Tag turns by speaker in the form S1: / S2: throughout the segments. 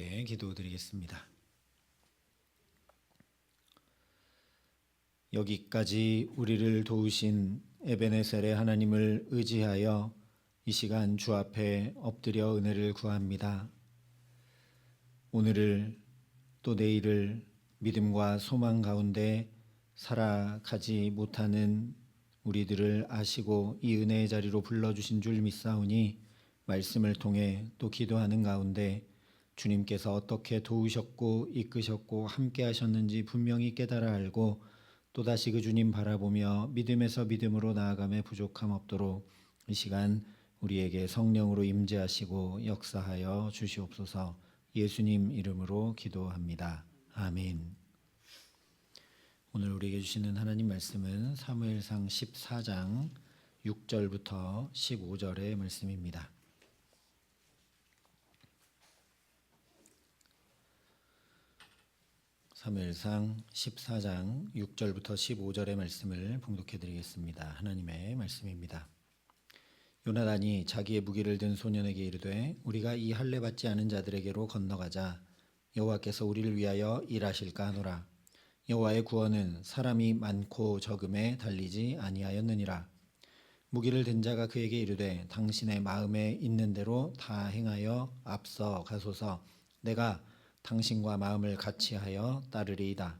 S1: 함께 기도드리겠습니다. 여기까지 우리를 도우신 에베네셀의 하나님을 의지하여 이 시간 주 앞에 엎드려 은혜를 구합니다. 오늘을 또 내일을 믿음과 소망 가운데 살아가지 못하는 우리들을 아시고 이 은혜의 자리로 불러주신 줄 믿사오니 말씀을 통해 또 기도하는 가운데 주님께서 어떻게 도우셨고 이끄셨고 함께 하셨는지 분명히 깨달아 알고 또다시 그 주님 바라보며 믿음에서 믿음으로 나아감에 부족함 없도록 이 시간 우리에게 성령으로 임재하시고 역사하여 주시옵소서 예수님 이름으로 기도합니다. 아멘. 오늘 우리에게 주시는 하나님 말씀은 사무엘상 14장 6절부터 15절의 말씀입니다. 사무엘상 14장 6절부터 15절의 말씀을 봉독해 드리겠습니다. 하나님의 말씀입니다. 요나단이 자기의 무기를 든 소년에게 이르되 우리가 이 할례 받지 않은 자들에게로 건너가자 여호와께서 우리를 위하여 일하실까 하노라 여호와의 구원은 사람이 많고 적음에 달리지 아니하였느니라 무기를 든 자가 그에게 이르되 당신의 마음에 있는 대로 다 행하여 앞서 가소서 내가 당신과 마음을 같이하여 따르리이다.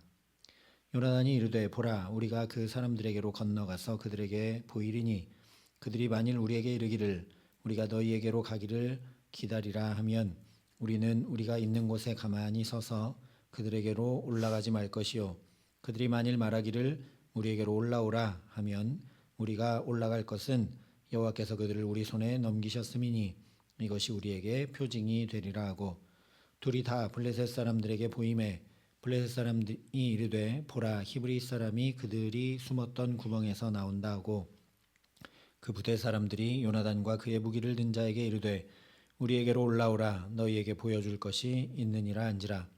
S1: 요나단이 이르되 보라 우리가 그 사람들에게로 건너가서 그들에게 보이리니 그들이 만일 우리에게 이르기를 우리가 너희에게로 가기를 기다리라 하면 우리는 우리가 있는 곳에 가만히 서서 그들에게로 올라가지 말 것이요 그들이 만일 말하기를 우리에게로 올라오라 하면 우리가 올라갈 것은 여호와께서 그들을 우리 손에 넘기셨음이니 이것이 우리에게 표징이 되리라 하고 둘이 다 블레셋 사람들에게 보임에 블레셋 사람들이 이르되 보라 히브리 사람이 그들이 숨었던 구멍에서 나온다 하고 그 부대 사람들이 요나단과 그의 무기를 든 자에게 이르되 우리에게로 올라오라 너희에게 보여줄 것이 있느니라 한지라.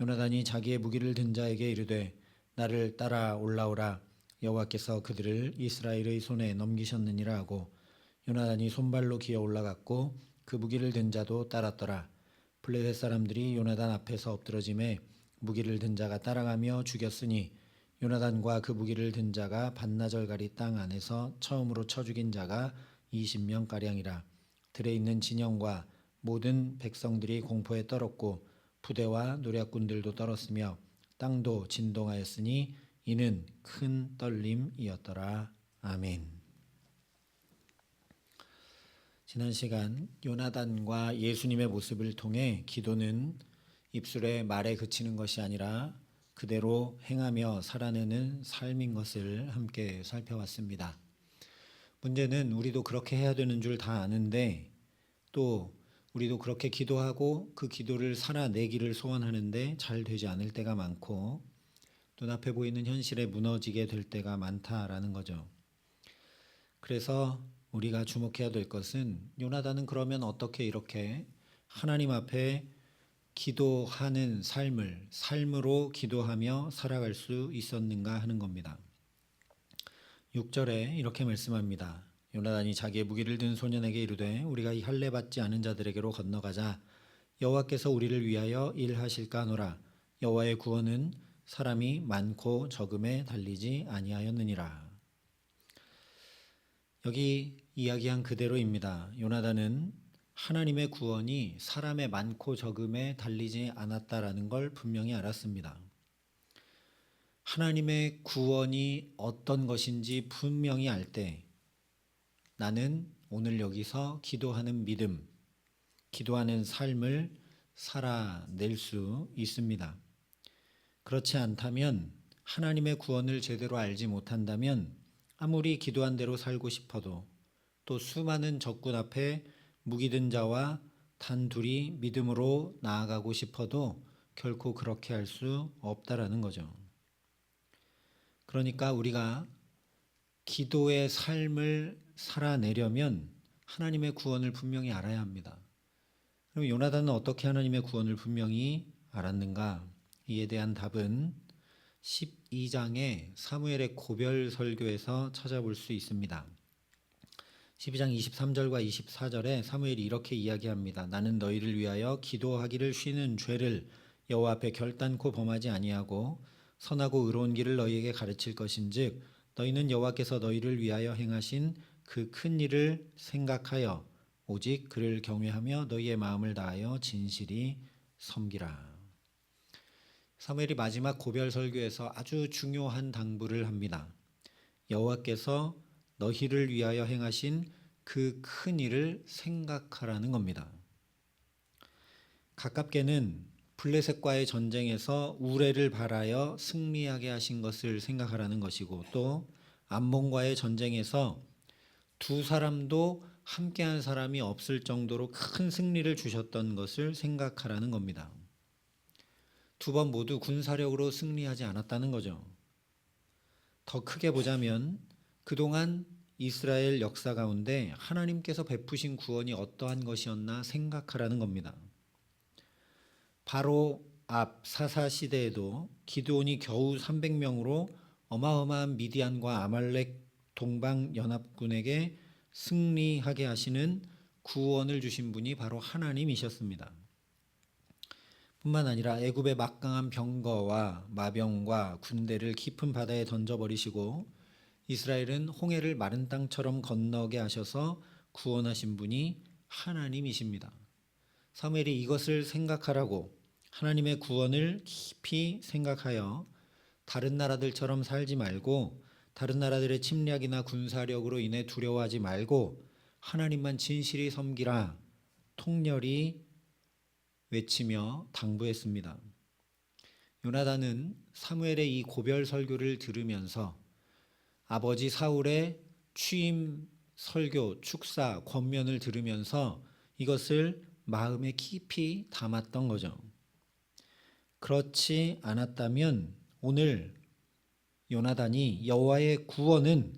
S1: 요나단이 자기의 무기를 든 자에게 이르되 나를 따라 올라오라 여호와께서 그들을 이스라엘의 손에 넘기셨느니라 하고 요나단이 손발로 기어 올라갔고 그 무기를 든 자도 따랐더라 블레셋 사람들이 요나단 앞에서 엎드러짐에 무기를 든 자가 따라가며 죽였으니 요나단과 그 무기를 든 자가 반나절가리 땅 안에서 처음으로 쳐 죽인 자가 20명 가량이라 들에 있는 진영과 모든 백성들이 공포에 떨었고 부대와 노략군들도 떨었으며 땅도 진동하였으니 이는 큰 떨림이었더라 아멘. 지난 시간 요나단과 예수님의 모습을 통해 기도는 입술의 말에 그치는 것이 아니라 그대로 행하며 살아내는 삶인 것을 함께 살펴봤습니다. 문제는 우리도 그렇게 해야 되는 줄 다 아는데 또 우리도 그렇게 기도하고 그 기도를 살아내기를 소원하는데 잘 되지 않을 때가 많고 눈앞에 보이는 현실에 무너지게 될 때가 많다라는 거죠. 그래서 우리가 주목해야 될 것은 요나단은 그러면 어떻게 이렇게 하나님 앞에 기도하는 삶을 삶으로 기도하며 살아갈 수 있었는가 하는 겁니다. 6절에 이렇게 말씀합니다. 요나단이 자기의 무기를 든 소년에게 이르되 우리가 이 할례 받지 않은 자들에게로 건너가자 여호와께서 우리를 위하여 일하실까 하노라 여호와의 구원은 사람이 많고 적음에 달리지 아니하였느니라. 여기 이야기한 그대로입니다. 요나단은 하나님의 구원이 사람의 많고 적음에 달리지 않았다라는 걸 분명히 알았습니다. 하나님의 구원이 어떤 것인지 분명히 알 때 나는 오늘 여기서 기도하는 믿음, 기도하는 삶을 살아낼 수 있습니다. 그렇지 않다면 하나님의 구원을 제대로 알지 못한다면 아무리 기도한 대로 살고 싶어도 또 수많은 적군 앞에 무기든 자와 단둘이 믿음으로 나아가고 싶어도 결코 그렇게 할 수 없다라는 거죠. 그러니까 우리가 기도의 삶을 살아내려면 하나님의 구원을 분명히 알아야 합니다. 그럼 요나단은 어떻게 하나님의 구원을 분명히 알았는가? 이에 대한 답은 12장의 사무엘의 고별 설교에서 찾아볼 수 있습니다. 12장 23절과 24절에 사무엘이 이렇게 이야기합니다. 나는 너희를 위하여 기도하기를 쉬는 죄를 여호와 앞에 결단코 범하지 아니하고 선하고 의로운 길을 너희에게 가르칠 것인즉 너희는 여호와께서 너희를 위하여 행하신 그 큰 일을 생각하여 오직 그를 경외하며 너희의 마음을 다하여 진실이 섬기라. 사무엘이 마지막 고별 설교에서 아주 중요한 당부를 합니다. 여호와께서 너희를 위하여 행하신 그 큰 일을 생각하라는 겁니다. 가깝게는 블레셋과의 전쟁에서 우레를 발하여 승리하게 하신 것을 생각하라는 것이고 또 암몬과의 전쟁에서 두 사람도 함께한 사람이 없을 정도로 큰 승리를 주셨던 것을 생각하라는 겁니다. 두 번 모두 군사력으로 승리하지 않았다는 거죠. 더 크게 보자면 그동안 이스라엘 역사 가운데 하나님께서 베푸신 구원이 어떠한 것이었나 생각하라는 겁니다. 바로 앞 사사 시대에도 기드온이 겨우 300명으로 어마어마한 미디안과 아말렉 동방 연합군에게 승리하게 하시는 구원을 주신 분이 바로 하나님이셨습니다. 뿐만 아니라 애굽의 막강한 병거와 마병과 군대를 깊은 바다에 던져버리시고 이스라엘은 홍해를 마른 땅처럼 건너게 하셔서 구원하신 분이 하나님이십니다. 사무엘이 이것을 생각하라고 하나님의 구원을 깊이 생각하여 다른 나라들처럼 살지 말고 다른 나라들의 침략이나 군사력으로 인해 두려워하지 말고 하나님만 진실히 섬기라 통렬히 외치며 당부했습니다. 요나단은 사무엘의 이 고별 설교를 들으면서 아버지 사울의 취임 설교, 축사, 권면을 들으면서 이것을 마음에 깊이 담았던 거죠. 그렇지 않았다면 오늘 요나단이 여호와의 구원은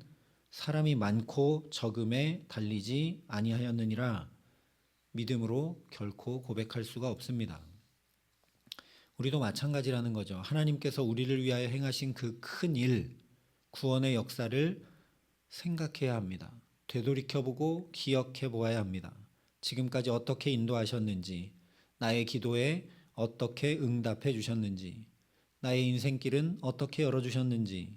S1: 사람이 많고 적음에 달리지 아니하였느니라 믿음으로 결코 고백할 수가 없습니다. 우리도 마찬가지라는 거죠. 하나님께서 우리를 위하여 행하신 그 큰 일, 구원의 역사를 생각해야 합니다. 되돌이켜보고 기억해 보아야 합니다. 지금까지 어떻게 인도하셨는지, 나의 기도에 어떻게 응답해 주셨는지, 나의 인생길은 어떻게 열어주셨는지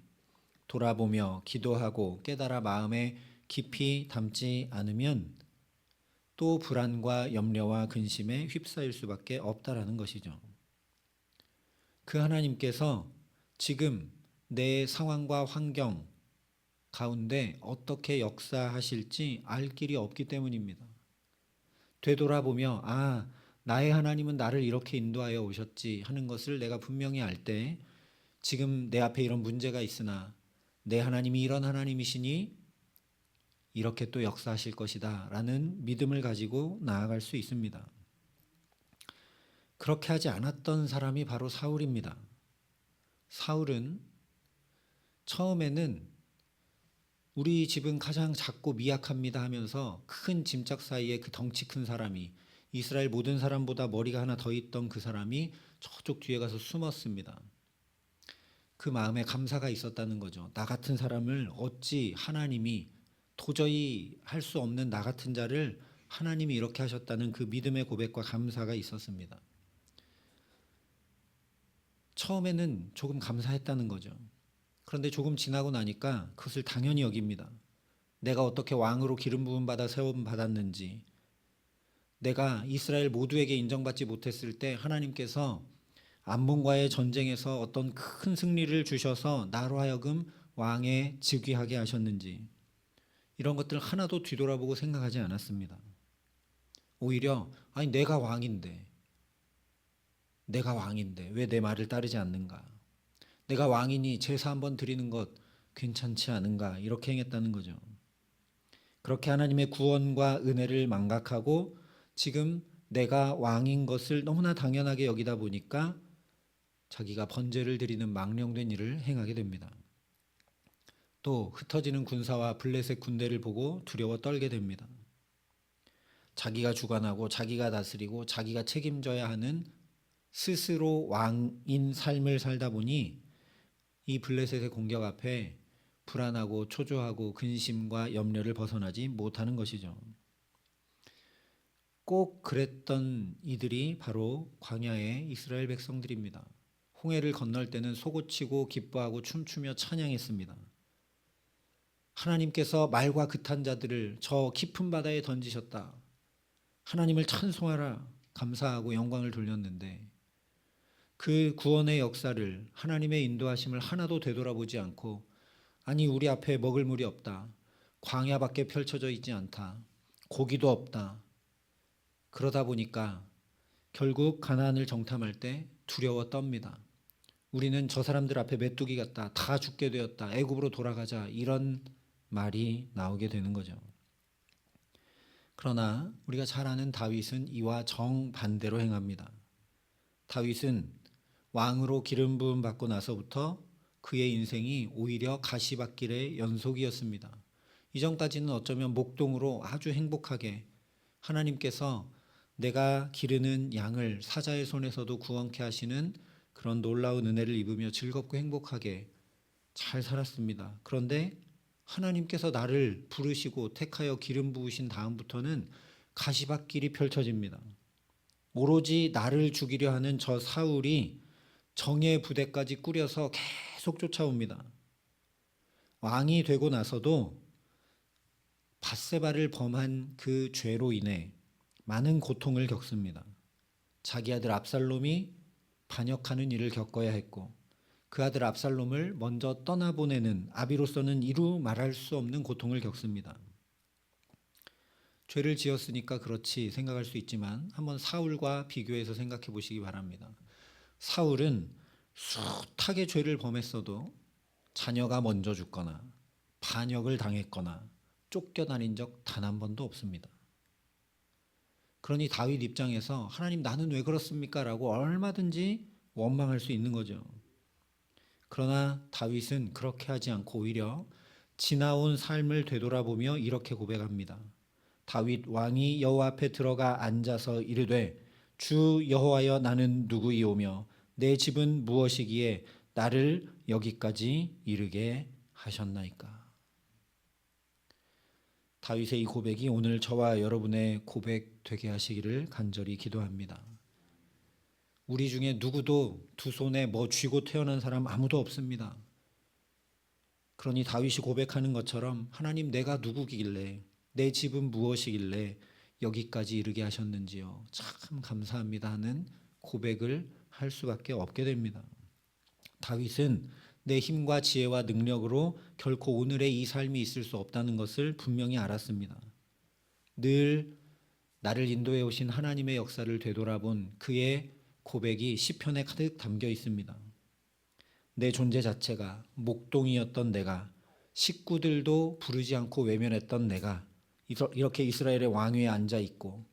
S1: 돌아보며 기도하고 깨달아 마음에 깊이 담지 않으면 또 불안과 염려와 근심에 휩싸일 수밖에 없다라는 것이죠. 그 하나님께서 지금 내 상황과 환경 가운데 어떻게 역사하실지 알 길이 없기 때문입니다. 되돌아보며 아 나의 하나님은 나를 이렇게 인도하여 오셨지 하는 것을 내가 분명히 알 때 지금 내 앞에 이런 문제가 있으나 내 하나님이 이런 하나님이시니 이렇게 또 역사하실 것이다 라는 믿음을 가지고 나아갈 수 있습니다. 그렇게 하지 않았던 사람이 바로 사울입니다. 사울은 처음에는 우리 집은 가장 작고 미약합니다 하면서 큰 짐짝 사이에 그 덩치 큰 사람이 이스라엘 모든 사람보다 머리가 하나 더 있던 그 사람이 저쪽 뒤에 가서 숨었습니다. 그 마음에 감사가 있었다는 거죠. 나 같은 사람을 어찌 하나님이 도저히 할 수 없는 나 같은 자를 하나님이 이렇게 하셨다는 그 믿음의 고백과 감사가 있었습니다. 처음에는 조금 감사했다는 거죠. 그런데 조금 지나고 나니까 그것을 당연히 여깁니다. 내가 어떻게 왕으로 기름 부음 받아 세움 받았는지, 내가 이스라엘 모두에게 인정받지 못했을 때 하나님께서 암몬과의 전쟁에서 어떤 큰 승리를 주셔서 나로 하여금 왕에 즉위하게 하셨는지, 이런 것들 하나도 뒤돌아보고 생각하지 않았습니다. 오히려 아니 내가 왕인데 내가 왕인데 왜 내 말을 따르지 않는가? 내가 왕이니 제사 한번 드리는 것 괜찮지 않은가? 이렇게 행했다는 거죠. 그렇게 하나님의 구원과 은혜를 망각하고 지금 내가 왕인 것을 너무나 당연하게 여기다 보니까 자기가 번제를 드리는 망령된 일을 행하게 됩니다. 또 흩어지는 군사와 블레셋 군대를 보고 두려워 떨게 됩니다. 자기가 주관하고 자기가 다스리고 자기가 책임져야 하는 스스로 왕인 삶을 살다 보니 이 블레셋의 공격 앞에 불안하고 초조하고 근심과 염려를 벗어나지 못하는 것이죠. 꼭 그랬던 이들이 바로 광야의 이스라엘 백성들입니다. 홍해를 건널 때는 속옷치고 기뻐하고 춤추며 찬양했습니다. 하나님께서 말과 그탄 자들을 저 깊은 바다에 던지셨다. 하나님을 찬송하라 감사하고 영광을 돌렸는데 그 구원의 역사를 하나님의 인도하심을 하나도 되돌아보지 않고 아니 우리 앞에 먹을 물이 없다. 광야밖에 펼쳐져 있지 않다. 고기도 없다. 그러다 보니까 결국 가나안을 정탐할 때 두려워 떱니다. 우리는 저 사람들 앞에 메뚜기 같다. 다 죽게 되었다. 애굽으로 돌아가자. 이런 말이 나오게 되는 거죠. 그러나 우리가 잘 아는 다윗은 이와 정반대로 행합니다. 다윗은 왕으로 기름 부음 받고 나서부터 그의 인생이 오히려 가시밭길의 연속이었습니다. 이전까지는 어쩌면 목동으로 아주 행복하게 하나님께서 내가 기르는 양을 사자의 손에서도 구원케 하시는 그런 놀라운 은혜를 입으며 즐겁고 행복하게 잘 살았습니다. 그런데 하나님께서 나를 부르시고 택하여 기름 부으신 다음부터는 가시밭길이 펼쳐집니다. 오로지 나를 죽이려 하는 저 사울이 정예 부대까지 꾸려서 계속 쫓아옵니다. 왕이 되고 나서도 바세바를 범한 그 죄로 인해 많은 고통을 겪습니다. 자기 아들 압살롬이 반역하는 일을 겪어야 했고 그 아들 압살롬을 먼저 떠나보내는 아비로서는 이루 말할 수 없는 고통을 겪습니다. 죄를 지었으니까 그렇지 생각할 수 있지만 한번 사울과 비교해서 생각해 보시기 바랍니다. 사울은 숱하게 죄를 범했어도 자녀가 먼저 죽거나 반역을 당했거나 쫓겨다닌 적 단 한 번도 없습니다. 그러니 다윗 입장에서 하나님 나는 왜 그렇습니까? 라고 얼마든지 원망할 수 있는 거죠. 그러나 다윗은 그렇게 하지 않고 오히려 지나온 삶을 되돌아보며 이렇게 고백합니다. 다윗 왕이 여호와 앞에 들어가 앉아서 이르되 주 여호와여 나는 누구이오며 내 집은 무엇이기에 나를 여기까지 이르게 하셨나이까. 다윗의 이 고백이 오늘 저와 여러분의 고백 되게 하시기를 간절히 기도합니다. 우리 중에 누구도 두 손에 뭐 쥐고 태어난 사람 아무도 없습니다. 그러니 다윗이 고백하는 것처럼 하나님 내가 누구길래 내 집은 무엇이길래 여기까지 이르게 하셨는지요. 참 감사합니다 하는 고백을 할 수밖에 없게 됩니다. 다윗은 내 힘과 지혜와 능력으로 결코 오늘의 이 삶이 있을 수 없다는 것을 분명히 알았습니다. 늘 나를 인도해 오신 하나님의 역사를 되돌아본 그의 고백이 시편에 가득 담겨 있습니다. 내 존재 자체가 목동이었던 내가 식구들도 부르지 않고 외면했던 내가 이렇게 이스라엘의 왕위에 앉아 있고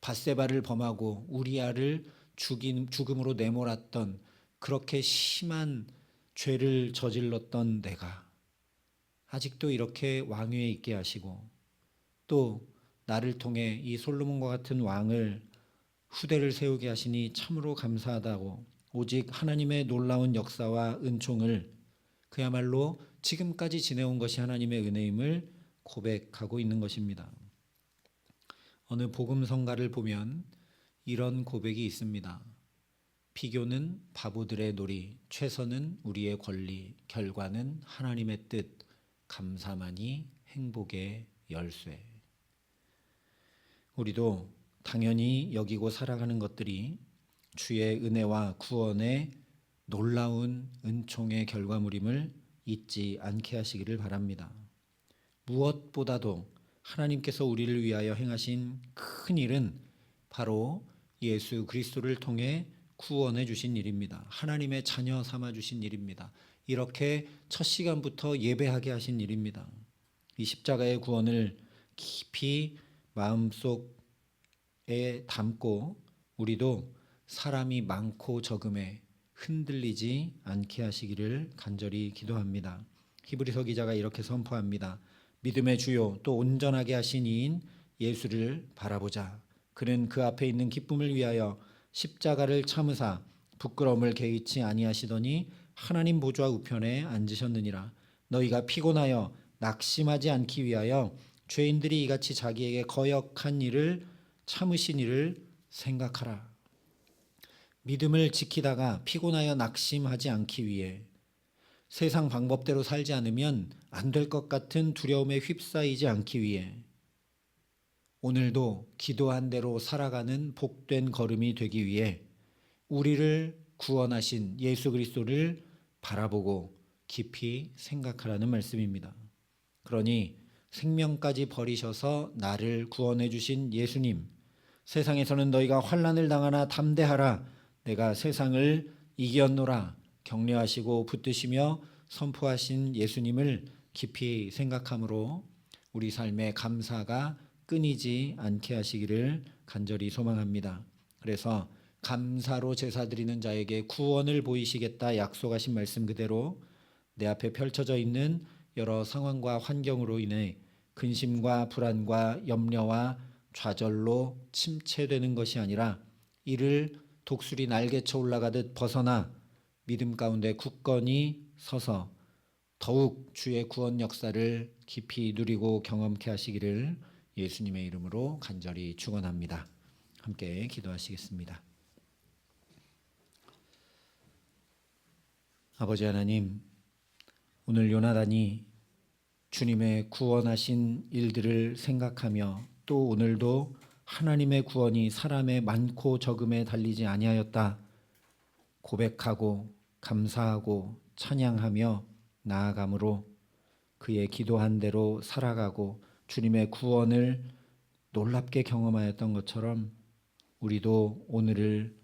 S1: 바세바를 범하고 우리아를 죽인 죽음으로 내몰았던 그렇게 심한 죄를 저질렀던 내가 아직도 이렇게 왕위에 있게 하시고 또 나를 통해 이 솔로몬과 같은 왕을 후대를 세우게 하시니 참으로 감사하다고 오직 하나님의 놀라운 역사와 은총을 그야말로 지금까지 지내온 것이 하나님의 은혜임을 고백하고 있는 것입니다. 어느 복음 성가를 보면 이런 고백이 있습니다. 비교는 바보들의 놀이, 최선은 우리의 권리, 결과는 하나님의 뜻, 감사만이 행복의 열쇠. 우리도 당연히 여기고 살아가는 것들이 주의 은혜와 구원의 놀라운 은총의 결과물임을 잊지 않게 하시기를 바랍니다. 무엇보다도 하나님께서 우리를 위하여 행하신 큰 일은 바로 예수 그리스도를 통해 구원해 주신 일입니다. 하나님의 자녀 삼아 주신 일입니다. 이렇게 첫 시간부터 예배하게 하신 일입니다. 이 십자가의 구원을 깊이 마음속에 담고 우리도 사람이 많고 적음에 흔들리지 않게 하시기를 간절히 기도합니다. 히브리서 기자가 이렇게 선포합니다. 믿음의 주요 또 온전하게 하신 이인 예수를 바라보자. 그는 그 앞에 있는 기쁨을 위하여 십자가를 참으사 부끄러움을 개의치 아니하시더니 하나님 보좌 우편에 앉으셨느니라 너희가 피곤하여 낙심하지 않기 위하여 죄인들이 이같이 자기에게 거역한 일을 참으신 일을 생각하라. 믿음을 지키다가 피곤하여 낙심하지 않기 위해 세상 방법대로 살지 않으면 안 될 것 같은 두려움에 휩싸이지 않기 위해 오늘도 기도한 대로 살아가는 복된 걸음이 되기 위해 우리를 구원하신 예수 그리스도를 바라보고 깊이 생각하라는 말씀입니다. 그러니 생명까지 버리셔서 나를 구원해 주신 예수님 세상에서는 너희가 환난을 당하나 담대하라 내가 세상을 이겼노라 격려하시고 붙드시며 선포하신 예수님을 깊이 생각함으로 우리 삶의 감사가 끊이지 않게 하시기를 간절히 소망합니다. 그래서 감사로 제사 드리는 자에게 구원을 보이시겠다 약속하신 말씀 그대로 내 앞에 펼쳐져 있는 여러 상황과 환경으로 인해 근심과 불안과 염려와 좌절로 침체되는 것이 아니라 이를 독수리 날개쳐 올라가듯 벗어나 믿음 가운데 굳건히 서서 더욱 주의 구원 역사를 깊이 누리고 경험케 하시기를 예수님의 이름으로 간절히 축원합니다. 함께 기도하시겠습니다. 아버지 하나님, 오늘 요나단이 주님의 구원하신 일들을 생각하며 또 오늘도 하나님의 구원이 사람의 많고 적음에 달리지 아니하였다. 고백하고 감사하고 찬양하며 나아감으로 그의 기도한 대로 살아가고 주님의 구원을 놀랍게 경험하였던 것처럼 우리도 오늘을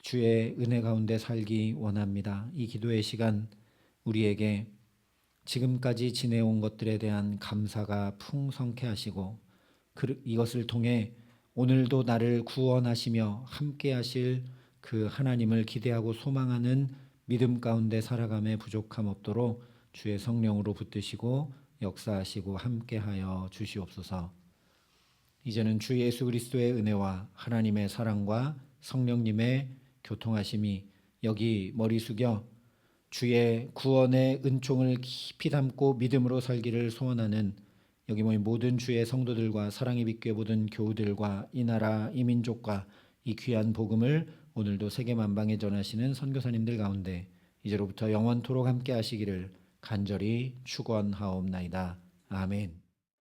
S1: 주의 은혜 가운데 살기 원합니다. 이 기도의 시간 우리에게 지금까지 지내온 것들에 대한 감사가 풍성케 하시고 그- 이것을 통해 오늘도 나를 구원하시며 함께 하실 그 하나님을 기대하고 소망하는 믿음 가운데 살아감에 부족함 없도록 주의 성령으로 붙드시고 역사하시고 함께하여 주시옵소서. 이제는 주 예수 그리스도의 은혜와 하나님의 사랑과 성령님의 교통하심이 여기 머리 숙여 주의 구원의 은총을 깊이 담고 믿음으로 살기를 소원하는 여기 모인 모든 주의 성도들과 사랑의 빛교회 모든 교우들과 이 나라 이 민족과 이 귀한 복음을 오늘도 세계 만방에 전하시는 선교사님들 가운데 이제로부터 영원토록 함께 하시기를 간절히 축원하옵나이다. 아멘.